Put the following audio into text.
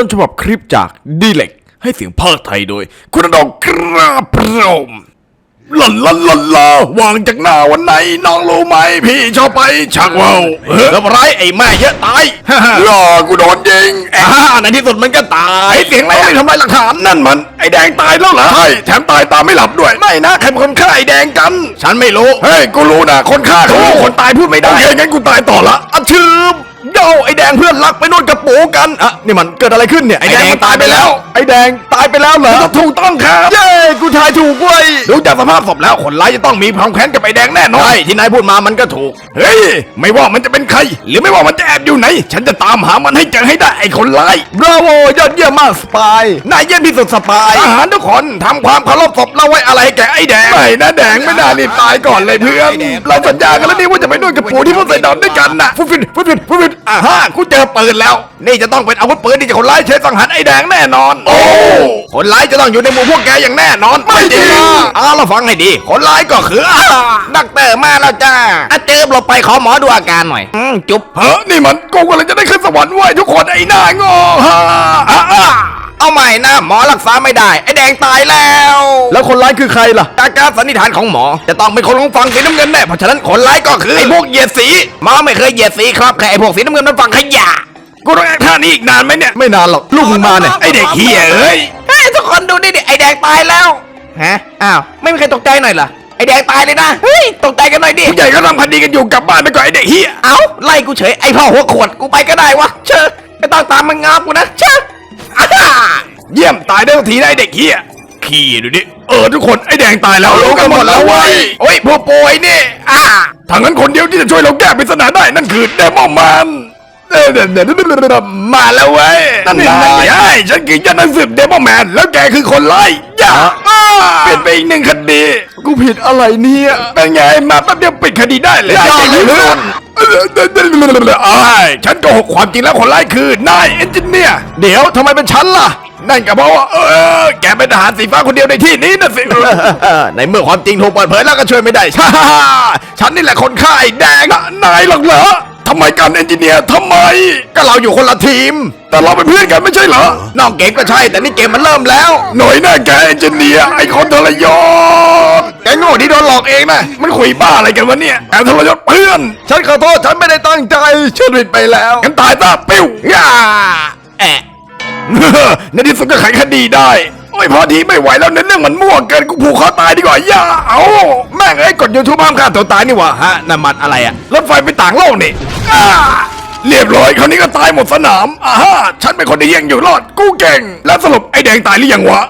ต้นฉบับคลิปจากดีเล็ก ให้เสียงภาคไทยโดย คุณดองกราบพรมลาลาลาลาวางจากหน้าวันไหนน้องรู้ไหมพี่ชอบไปชักว่าวเฮ้ยแล้วไรไอ้แม่เยอะตายล่ากูโดนยิงอ่าในที่สุดมันก็ตายเสียงอะไรไม่ทำลายหลักฐานนั่นมันไอ้แดงตายแล้วเหรอใช่แถมตายตามไม่หลับด้วยไม่นะใครเป็นคนฆ่าไอ้แดงกัน ฉันไม่รู้เฮ้ยกูรู้นะคนฆ่าเขารู้คนตายพูดไม่ได้โอเคงั้นกูตายต่อละอะชืบ โย่ไอ้แดงเพื่อนรักไปนวดกระปูกันอะนี่มันเกิดอะไรขึ้นเนี่ยไอ้แดงมันตายไปแล้ว ไอ้แดงตายไปแล้วเหรอถูกต้องครับเย้กู จากสภาพศพแล้วคนร้ายจะต้องมีความแค้นกับไอ้แดงแน่นอนใช่ที่นายพูดมามันก็ถูก เฮ้ย ไม่ว่ามันจะเป็นใคร หรือไม่ว่ามันจะแอบอยู่ไหน ฉันจะตามหามันให้เจอให้ได้ไอ้คนร้ายบราโวยอดเยี่ยมมากสปายนายเยี่ยมที่สุดสปายทหารทุกคนทำความเคารพศพเราไว้อะไรแก่ไอ้แดงไม่นะแดงไม่น่ารีบตายก่อนเลยเพื่อนเราสัญญากันแล้วนี่ว่าจะไปนวดกับปู่ที่พ่อใส่ดอนด้วยกันน่ะฟุบฟินฟุบฟินฟุบฟินอ่าฮะกูเจอปืนแล้ว นี่จะต้องเป็นอาวุธปืนที่จะคนร้ายใช้สังหารไอ้แดงแน่นอน โอ้คนร้ายจะต้องอยู่ในหมู่พวกแกอย่างแน่นอน ไม่จริงเอาเราฟังให้ดี คนร้ายก็คืออ่าดักเตอร์มาแล้วจ้าอาเจิบเราไปขอหมอดูอาการหน่อยอืมจุ๊บเฮ้นี่มันกูกำลังจะได้ขึ้นสวรรค์เว้ยทุกคนไอ้หน้างอฮะอะอะเอาใหม่นะหมอรักษาไม่ได้ ไอ้แดงตายแล้ว แล้วคนร้ายคือใครล่ะ จากการสันนิษฐานของหมอ จะต้องเป็นคนของฝั่งสีน้ำเงินแน่เพราะฉะนั้นคนร้ายก็คือไอ้พวกเหยียดสีหมอไม่เคยเหยียดสีครับแค่ไอ้พวกสีน้ำเงินมันฝั่งขยะกูต้องแอคท่านี้อีกนานไหมเนี่ยไม่นานหรอกลูกมึงมาเนี่ยไอเด็กเฮียเอ้ยเฮ้ยทุกคนดูดิดิไอแดงตายแล้ว ฮะ อ้าว ไม่มีใครตกใจหน่อยเหรอ ไอแดงตายเลยนะ เฮ้ย ตกใจกันหน่อยดิ ผู้ใหญ่ก็ทำคดีกันอยู่กลับบ้านไปก่อนไอเด็กเฮียเอ้า ไล่กูเฉย ไอพ่อหัวขวด กูไปก็ได้วะ เชิญไม่ต้องตามมันงากูนะ เชิญอ่าฮ่าเยี่ยมตายได้ทันทีนะไอเด็กเฮียขี้ดูดิเออทุกคนไอแดงตายแล้วรู้กันหมดแล้วเว้ยโอ้ยพวกโปยนี่อ่าทางนั้นคนเดียวที่จะช่วยเราแก้ปริศนาได้นั่นคือเดมอนแมนเออเดี๋ยวเดี๋ยวเดี๋ยวเดี๋ยวเดี๋ยวมาแล้วเว้ยนั่นนายใช่ฉันกินยันนักสืบเดมอนแมนแล้วแกคือคนไล่อย่าอ้า เปลี่ยนไปอีกหนึ่งคดี กูผิดอะไรเนี่ยเป็นไงมาแป๊บเดียวปิดคดีได้เลยได้เลยเพื่อนอ้ายฉันโกหกความจริงแล้วคนไล่คือนายเอนจิเนียร์เดี๋ยวทำไมเป็นฉันล่ะ นั่นก็เพราะว่าเออแกเป็นทหารสีฟ้าคนเดียวในที่นี้นะสิ ในเมื่อความจริงถูกเปิดเผยแล้วก็ช่วยไม่ได้ฮ่าฮ่าฮ่าฉันนี่แหละคนฆ่าไอ้แดงนะนายหรอกเหรอ ทำไมกันเอนจิเนียร์ทำไม ก็เราอยู่คนละทีม แต่เราเป็นเพื่อนกันไม่ใช่เหรอนอกเกมก็ใช่แต่นี่เกมมันเริ่มแล้ว หน่อยหน้าแกเอนจิเนียร์ไอคนทรยศแกโง่ที่โดนหลอกเองนะมันคุยบ้าอะไรกันวะเนี่ยแอบทรยศเพื่อนฉันขอโทษฉันไม่ได้ตั้งใจฉันผิดไปแล้วงั้นตายซะปิ้วย่าแอะ ในที่สุดก็ไขคดีได้ โอ้ยพอทีไม่ไหวแล้วในเรื่องมันมั่วเกินกูผูกคอตายดีกว่าอย่าเอาแม่งไอ้ยกดยูทูบห้ามฆ่าตัวตายนี่หว่าฮะนั่นมันอะไรอะรถไฟไปต่างโลกนี่อ่าเรียบร้อยคราวนี้ก็ตายหมดสนามอ่าฮะฉันเป็นคนที่ยังอยู่รอด กูเก่ง แล้วสรุปไอ้แดงตายหรือยังวะ